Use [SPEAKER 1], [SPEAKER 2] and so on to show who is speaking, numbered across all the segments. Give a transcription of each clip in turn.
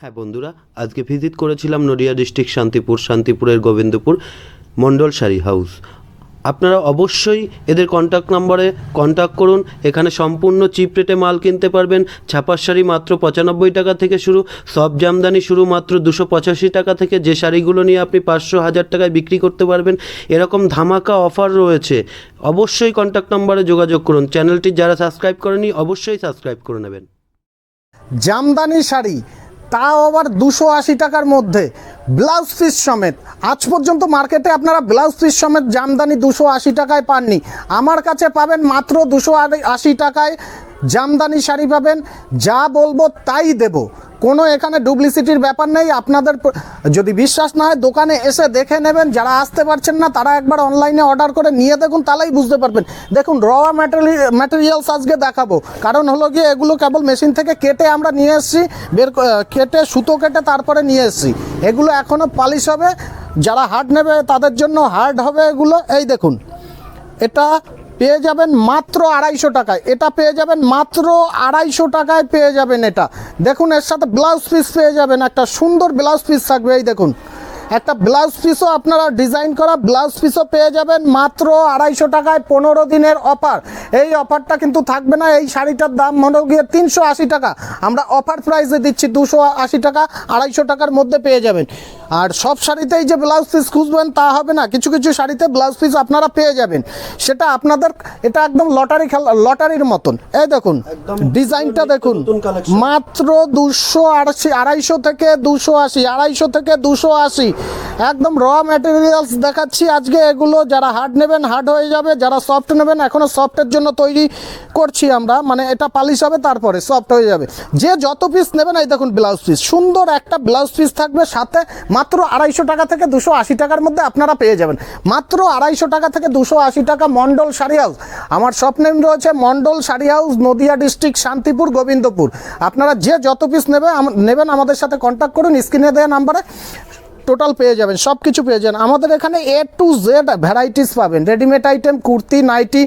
[SPEAKER 1] হ্যাঁ বন্ধুরা, আজকে ভিজিট করেছিলাম নদিয়া ডিস্ট্রিক্ট শান্তিপুর, শান্তিপুরের গোবিন্দপুর মণ্ডল শাড়ি হাউস আপনারা অবশ্যই এদের কন্ট্যাক্ট নম্বরে কন্ট্যাক্ট করুন। এখানে সম্পূর্ণ চিপ রেটে মাল কিনতে পারবেন। ছাপার শাড়ি মাত্র পঁচানব্বই টাকা থেকে শুরু, সব জামদানি শুরু মাত্র দুশো পঁচাশি টাকা থেকে। যে শাড়িগুলো নিয়ে আপনি পাঁচশো হাজার টাকায় বিক্রি করতে পারবেন, এরকম ধামাকা অফার রয়েছে। অবশ্যই কন্ট্যাক্ট নম্বরে যোগাযোগ করুন। চ্যানেলটি যারা সাবস্ক্রাইব করেনি, অবশ্যই সাবস্ক্রাইব করে নেবেন।
[SPEAKER 2] জামদানি শাড়ি তাও আবার দুশো আশি টাকার মধ্যে। ব্লাউজ পিস সমেত। আজ পর্যন্ত মার্কেটে আপনারা ব্লাউজ পিস সমেত জামদানি দুশো আশি টাকায় পাননি। আমার কাছে পাবেন মাত্র দুশো আশি টাকায় জামদানি শাড়ি পাবেন। যা বলব তাই দেব। কোনো এখানে ডুপ্লিসিটির ব্যাপার নেই। আপনাদের যদি বিশ্বাস না হয়, দোকানে এসে দেখে নেবেন। যারা আসতে পারছেন না, তারা একবার অনলাইনে অর্ডার করে নিয়ে দেখুন, তাহলেই বুঝতে পারবেন। দেখুন র ম্যাটেরিয়ালস আজকে দেখাবো। কারণ হলো গিয়ে এগুলো কেবল মেশিন থেকে কেটে আমরা নিয়ে এসেছি, বের কেটে সুতো কেটে তারপরে নিয়ে এসেছি। এগুলো এখনও পালিশ হবে। যারা হার্ড নেবে, তাদের জন্য হার্ড হবে এগুলো। এই দেখুন, এটা পেয়ে যাবেন মাত্র আড়াইশো টাকায়। এটা পেয়ে যাবেন মাত্র আড়াইশো টাকায় পেয়ে যাবেন এটা। দেখুন, এর সাথে ব্লাউজ পিস পেয়ে যাবেন। একটা সুন্দর ব্লাউজ পিস থাকবে, এই দেখুন। একটা ব্লাউজ পিসও আপনারা ডিজাইন করা ব্লাউজ পিসও পেয়ে যাবেন মাত্র আড়াইশো টাকায় পনেরো দিনের অফার এই অফারটা কিন্তু থাকবে না। এই শাড়িটার দাম মনে গিয়ে তিনশো আশি টাকা। আমরা অফার প্রাইসে দিচ্ছি দুশো টাকা। আড়াইশো টাকার মধ্যে পেয়ে যাবেন। আর সব শাড়িতেই যে ব্লাউজ পিস খুঁজবেন তা হবে না। কিছু কিছু শাড়িতে ব্লাউজ পিস আপনারা পেয়ে যাবেন। সেটা আপনাদের এটা একদম লটারি খেলা লটারির মতন। এই দেখুন ডিজাইনটা দেখুন। মাত্র দুশো আশি আড়াইশো থেকে দুশো আশি আড়াইশো থেকে দুশো আশি। একদম র ম্যাটেরিয়ালস দেখাচ্ছি আজকে এগুলো। যারা হার্ড নেবেন হার্ড হয়ে যাবে। যারা সফট নেবেন এখনও সফটের জন্য তৈরি করছি আমরা মানে এটা পালিশ হবে, তারপরে সফট হয়ে যাবে। যে যত পিস নেবেন এই দেখুন ব্লাউজ পিস সুন্দর একটা ব্লাউজ পিস থাকবে, সাথে মাত্র আড়াইশো টাকা থেকে দুশো আশি টাকার মধ্যে আপনারা পেয়ে যাবেন। মাত্র আড়াইশো টাকা থেকে দুশো আশি টাকা মন্ডল শাড়ি হাউস আমার শপ নেম রয়েছে মন্ডল শাড়ি হাউস নদিয়া ডিস্ট্রিক্ট শান্তিপুর, গোবিন্দপুর। আপনারা যে যত পিস নেবে নেবেন আমাদের সাথে কন্ট্যাক্ট করুন স্ক্রিনে দেওয়া নাম্বারে টোটাল পেয়ে যাবেন সব কিছু পেয়ে যাবেন। আমাদের এখানে এ টু জেড ভ্যারাইটিস পাবেন। রেডিমেড আইটেম কুর্তি, নাইটি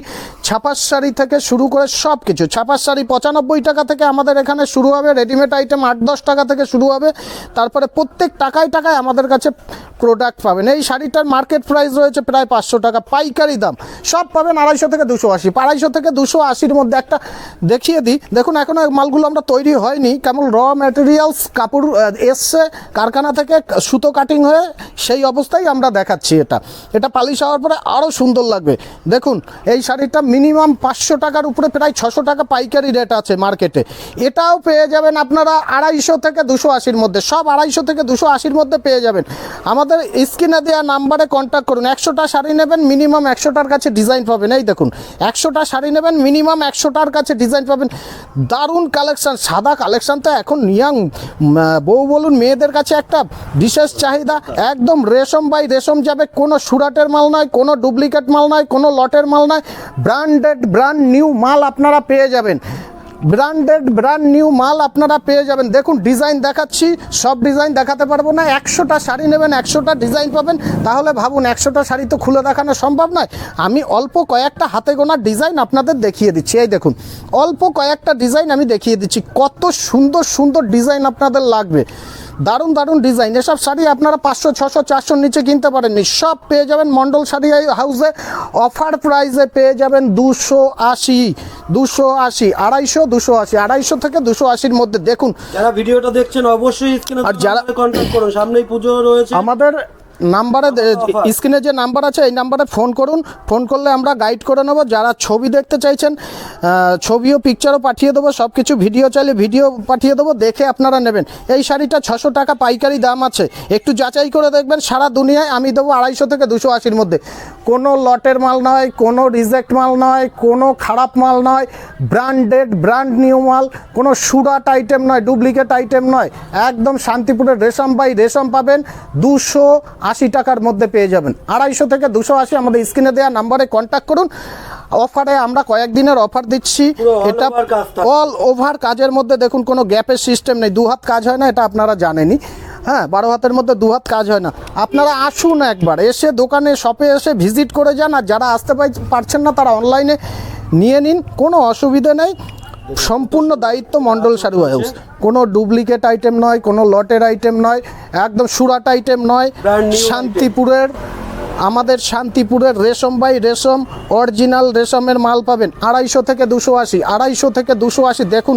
[SPEAKER 2] ছাপার শাড়ি থেকে শুরু করে সব কিছু ছাপার শাড়ি পঁচানব্বই টাকা থেকে আমাদের এখানে শুরু হবে। রেডিমেড আইটেম আট দশ টাকা থেকে শুরু হবে। তারপরে প্রত্যেক টাকায় টাকায় আমাদের কাছে প্রোডাক্ট পাবেন। এই শাড়িটার মার্কেট প্রাইস রয়েছে প্রায় পাঁচশো টাকা। পাইকারি দাম। সব পাবেন আড়াইশো থেকে দুশো আশি। আড়াইশো থেকে দুশো আশির মধ্যে একটা দেখিয়ে দিই। দেখুন এখনও মালগুলো আমরা তৈরি হয়নি। কেমন র ম্যাটেরিয়ালস কাপড় এসছে। কারখানা থেকে সুতো কাটিং হয়ে সেই অবস্থায় আমরা দেখাচ্ছি এটা। এটা পালিশ হওয়ার পরে আরও সুন্দর লাগবে। দেখুন, এই শাড়িটা মিনিমাম পাঁচশো টাকার উপরে প্রায় ছশো টাকা পাইকারি রেট আছে মার্কেটে। এটাও পেয়ে যাবেন আপনারা আড়াইশো থেকে দুশো আশির মধ্যে। সব আড়াইশো থেকে দুশো আশির মধ্যে পেয়ে যাবেন। আমাদের স্ক্রিনে দেওয়া নাম্বারে কন্ট্যাক্ট করুন। একশোটা শাড়ি নেবেন, মিনিমাম একশোটার কাছে ডিজাইন পাবেন। এই দেখুন, একশোটা শাড়ি নেবেন, মিনিমাম একশোটার কাছে ডিজাইন পাবেন। দারুণ কালেকশান সাদা কালেকশান তো এখন ইয়াং বউ বলুন, মেয়েদের কাছে একটা বিশেষ চাহিদা। একদম রেশম বাই রেশম যাবে। কোনো সুরাটের মাল নয়, কোনো ডুপ্লিকেট মাল নয়, কোনো লটের মাল নয়। ব্র্যান্ডেড, ব্র্যান্ড নিউ মাল আপনারা পেয়ে যাবেন। ব্র্যান্ডেড, ব্র্যান্ড নিউ মাল আপনারা পেয়ে যাবেন। দেখুন, ডিজাইন দেখাচ্ছি, সব ডিজাইন দেখাতে পারব না। একশোটা শাড়ি নেবেন, একশোটা ডিজাইন পাবেন। তাহলে ভাবুন, একশোটা শাড়ি তো খুলে দেখানো সম্ভব নয়। আমি অল্প কয়েকটা হাতে গোনা ডিজাইন আপনাদের দেখিয়ে দিচ্ছি। এই দেখুন, অল্প কয়েকটা ডিজাইন আমি দেখিয়ে দিচ্ছি। কত সুন্দর সুন্দর ডিজাইন আপনাদের লাগবে। দারুণ দারুণ ডিজাইন এসব শাড়ি আপনারা পাঁচশো ছশো চারশোর নিচে কিনতে পারেননি। সব পেয়ে যাবেন মন্ডল শাড়ি হাউসে অফার প্রাইসে পেয়ে যাবেন দুশো আশি দুশো আশি আড়াইশো দুশো আশি আড়াইশো থেকে দুশো আশির মধ্যে। দেখুন
[SPEAKER 1] যারা ভিডিওটা দেখছেন অবশ্যই
[SPEAKER 2] আর যারা-
[SPEAKER 1] কন্ট্যাক্ট করুন। সামনেই পুজো রয়েছে।
[SPEAKER 2] আমাদের নাম্বারে স্ক্রিনে যে নাম্বার আছে এই নাম্বারে ফোন করুন। ফোন করলে আমরা গাইড করে নেব। যারা ছবি দেখতে চাইছেন ছবিও পিকচারও পাঠিয়ে দেবো সব কিছু ভিডিও চাইলে ভিডিও পাঠিয়ে দেবো দেখে আপনারা নেবেন। এই শাড়িটা ছশো টাকা পাইকারি দাম আছে। একটু যাচাই করে দেখবেন সারা দুনিয়ায় আমি দেবো আড়াইশো থেকে দুশো আশির মধ্যে। কোনো লটের মাল নয় কোনো রিজেক্ট মাল নয় কোনো খারাপ মাল নয় ব্র্যান্ডেড ব্র্যান্ড নিউ মাল কোনো সুরাট আইটেম নয় ডুপ্লিকেট আইটেম নয়। একদম শান্তিপুরের রেশম বাই রেশম পাবেন দুশো আশি টাকার মধ্যে পেয়ে যাবেন। আড়াইশো থেকে দুশো আশি আমাদের স্ক্রিনে দেওয়া নাম্বারে কন্ট্যাক্ট করুন। অফারে আমরা কয়েকদিনের অফার দিচ্ছি। এটা। অল ওভার কাজের মধ্যে দেখুন কোনো গ্যাপের সিস্টেম নেই। দু হাত কাজ হয় না এটা আপনারা জানেনই। হ্যাঁ বারো হাতের মধ্যে দু হাত কাজ হয় না। আপনারা আসুন একবার এসে দোকানে শপে এসে ভিজিট করে যান আর যারা আসতে পারছেন না তারা অনলাইনে নিয়ে নিন কোনো অসুবিধে নেই। সম্পূর্ণ দায়িত্ব মন্ডল শাড়ি হাউস। কোনো ডুপ্লিকেট আইটেম নয় কোনো লটের আইটেম নয় একদম সুরাট আইটেম নয়। শান্তিপুরের আমাদের শান্তিপুরের রেশম বাই রেশম অরিজিনাল রেশমের মাল পাবেন। আড়াইশো থেকে দুশো আশি আড়াইশো থেকে দুশো আশি। দেখুন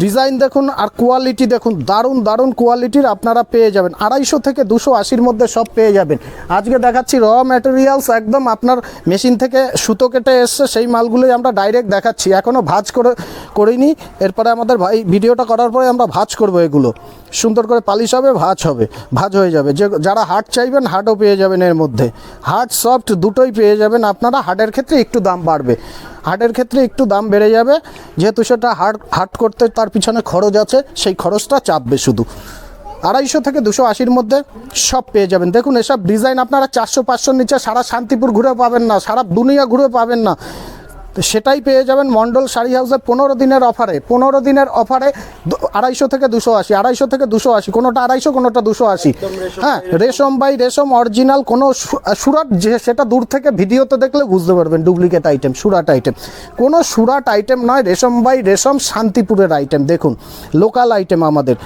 [SPEAKER 2] ডিজাইন দেখুন আর কোয়ালিটি দেখুন, দারুণ দারুণ কোয়ালিটির আপনারা পেয়ে যাবেন। আড়াইশো থেকে দুশো আশির মধ্যে সব পেয়ে যাবেন। আজকে দেখাচ্ছি র ম্যাটেরিয়ালস একদম আপনার মেশিন থেকে সুতো কেটে এসছে, সেই মালগুলোই আমরা ডাইরেক্ট দেখাচ্ছি। এখনও ভাজ করে, করিনি। এরপরে আমাদের ভাই, ভিডিওটা করার পরে আমরা ভাজ করব এগুলো। সুন্দর করে পালিশ হবে, ভাজ হবে, ভাজ হয়ে যাবে। যে, যারা হাট চাইবেন, হাটও পেয়ে যাবেন এর মধ্যে। হার্ড সফট দুটোই পেয়ে যাবেন, আপনারা হাটের ক্ষেত্রে একটু দাম বাড়বে। হার্ডের ক্ষেত্রে একটু দাম বেড়ে যাবে। যেহেতু সেটা হার্ড হার্ড করতে তার পিছনে খরচ আছে, সেই খরচটা চাপবে শুধু। আড়াইশো থেকে দুশো আশির মধ্যে সব পেয়ে যাবেন। দেখুন, এসব ডিজাইন আপনারা চারশো, পাঁচশোর নিচে সারা শান্তিপুর ঘুরে পাবেন না, সারা দুনিয়া ঘুরে পাবেন না। তো সেটাই পেয়ে যাবেন মন্ডল শাড়ি হাউসে পনেরো দিনের অফারে পনেরো দিনের অফারে আড়াইশো থেকে দুশো আশি আড়াইশো থেকে দুশো আশি কোনোটা আড়াইশো কোনোটা দুশো আশি। হ্যাঁ রেশম। বাই রেশম অরিজিনাল কোনো সুরাট যে সেটা দূর থেকে ভিডিওতে দেখলে বুঝতে পারবেন ডুপ্লিকেট আইটেম সুরাট আইটেম। কোনো সুরাট আইটেম নয় রেশম বাই রেশম শান্তিপুরের আইটেম দেখুন লোকাল আইটেম আমাদের।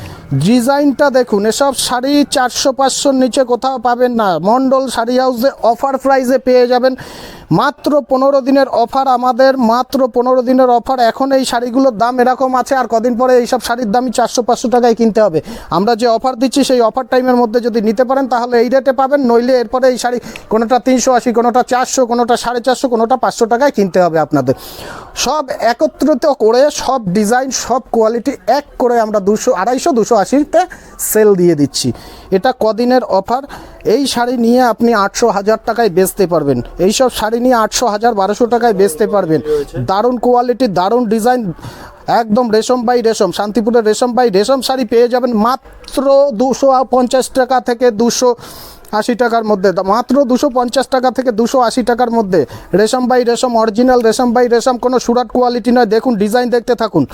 [SPEAKER 2] ডিজাইনটা দেখুন এসব শাড়ি চারশো পাঁচশোর নিচে কোথাও পাবেন না। মন্ডল শাড়ি হাউসে অফার প্রাইসে পেয়ে যাবেন মাত্র পনেরো দিনের অফার আমাদের, মাত্র পনেরো দিনের অফার। এখন এই শাড়িগুলোর দাম এরকম আছে, আর কদিন পরে এইসব শাড়ির দামই চারশো, পাঁচশো টাকায় কিনতে হবে। আমরা যে অফার দিচ্ছি, সেই অফার টাইমের মধ্যে যদি নিতে পারেন, তাহলে এই রেটে পাবেন, নইলে এরপরে এই শাড়ি কোনোটা তিনশো আশি, কোনোটা চারশো, কোনোটা সাড়ে চারশো, কোনোটা পাঁচশো টাকায় কিনতে হবে আপনাদের। সব একত্রিত করে, সব ডিজাইন, সব কোয়ালিটি এক করে আমরা দুশো, আড়াইশো, দুশো আশিতে সেল দিয়ে দিচ্ছি। এটা কদিনের অফার? এই শাড়ি নিয়ে আপনি আটশো হাজার টাকায় বেচতে পারবেন। এইসব শাড়ি নিয়ে আটশো হাজার, বারোশো টাকায় বেচতে পারবেন। দারুণ কোয়ালিটি দারুণ ডিজাইন একদম রেশম বাই রেশম, শান্তিপুরের রেশম বাই রেশম শাড়ি পেয়ে যাবেন মাত্র দুশো পঞ্চাশ টাকা থেকে দুশো আশি টাকার মধ্যে। মাত্র দুশো পঞ্চাশ টাকা থেকে দুশো আশি টাকার মধ্যে। রেশম বাই রেশম অরিজিনাল রেশম বাই রেশম, কোনো সুরাট কোয়ালিটি নয়। দেখুন ডিজাইন দেখতে থাকুন।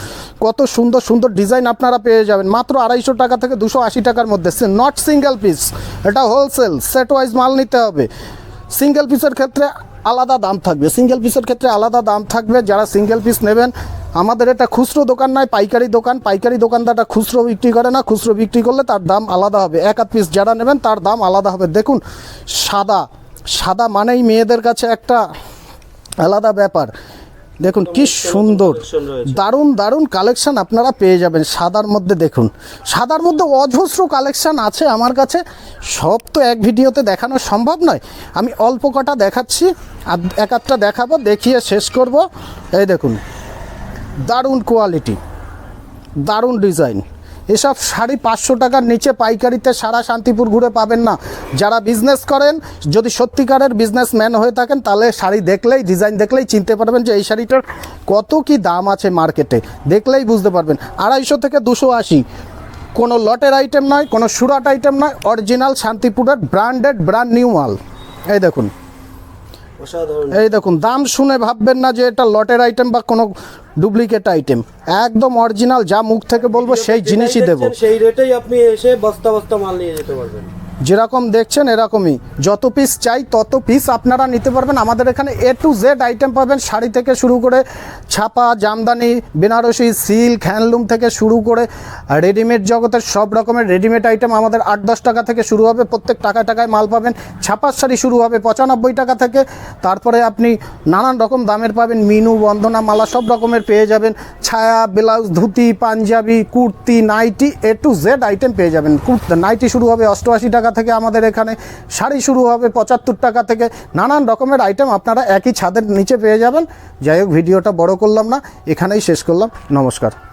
[SPEAKER 2] কত সুন্দর সুন্দর ডিজাইন আপনারা পেয়ে যাবেন। মাত্র আড়াইশো টাকা থেকে দুশো আশি টাকার মধ্যে। নট সিঙ্গেল পিস এটা হোলসেল সেট ওয়াইজ মাল নিতে হবে। সিঙ্গেল পিসের ক্ষেত্রে আলাদা দাম থাকবে। সিঙ্গেল পিসের ক্ষেত্রে আলাদা দাম থাকবে। যারা সিঙ্গেল পিস নেবেন আমাদের এটা খুচরো দোকান নয় পাইকারি দোকান। পাইকারি দোকানদারটা খুচরো বিক্রি করে না খুচরো বিক্রি করলে তার দাম আলাদা হবে। এক আধ পিস যারা নেবেন তার দাম আলাদা হবে। দেখুন সাদা সাদা মানেই মেয়েদের কাছে একটা আলাদা ব্যাপার। দেখুন কি সুন্দর। দারুণ দারুণ কালেকশন আপনারা পেয়ে যাবেন সাদার মধ্যে। দেখুন সাদার মধ্যে অজস্র কালেকশন আছে আমার কাছে। সব তো এক ভিডিওতে দেখানো সম্ভব নয়। আমি অল্প কটা দেখাচ্ছি আর এক আধটা দেখাবো দেখিয়ে শেষ করব। এই দেখুন দারুণ কোয়ালিটি, দারুণ ডিজাইন। এসব শাড়ি পাঁচশো টাকার নিচে পাইকারিতে সারা শান্তিপুর ঘুরে পাবেন না। যারা বিজনেস করেন, যদি সত্যিকারের বিজনেসম্যান হয়ে থাকেন, তাহলে শাড়ি দেখলেই ডিজাইন দেখলেই চিনতে পারবেন যে এই শাড়িটার কত কি দাম আছে মার্কেটে দেখলেই বুঝতে পারবেন। আড়াইশো থেকে দুশো আশি। কোনো লটের আইটেম নয়, কোনো সুরাট আইটেম নয় অরিজিনাল শান্তিপুরের ব্র্যান্ডেড ব্র্যান্ড নিউ মাল। এই দেখুন। এই দেখুন দাম শুনে ভাববেন না যে এটা লটের আইটেম বা কোনো ডুপ্লিকেট আইটেম একদম অরিজিনাল যা মুখ থেকে বলব সেই জিনিসই দেবো।
[SPEAKER 1] সেই রেটেই আপনি এসে বস্তা বস্তা মাল নিয়ে যেতে পারবেন।
[SPEAKER 2] যেরকম দেখছেন এরকমই। যত পিস চাই তত পিস আপনারা নিতে পারবেন। আমাদের এখানে এ টু জেড আইটেম পাবেন। শাড়ি থেকে শুরু করে ছাপা, জামদানি, বেনারসি সিল্ক হ্যান্ডলুম থেকে শুরু করে রেডিমেড জগতের সব রকমের রেডিমেড আইটেম আমাদের আট দশ টাকা থেকে শুরু হবে। প্রত্যেক টাকা টাকায় মাল পাবেন। ছাপার শাড়ি শুরু হবে পঁচানব্বই টাকা থেকে। তারপরে আপনি নানান রকম দামের পাবেন। মিনু, বন্দনা, মালা সব রকমের পেয়ে যাবেন। ছায়া, blouse, dhoti, Punjabi, kurti, nighty A to Z item পেয়ে যাবেন। কুর্তি, নাইটি শুরু হবে অষ্টআশি টাকা থেকে আমাদের এখানে শাড়ি শুরু হবে পঁচাত্তর টাকা থেকে। নানান রকমের আইটেম আপনারা একই ছাদের নিচে পেয়ে যাবেন। যাই হোক, ভিডিওটা বড় করলাম না, এখানেই শেষ করলাম। নমস্কার।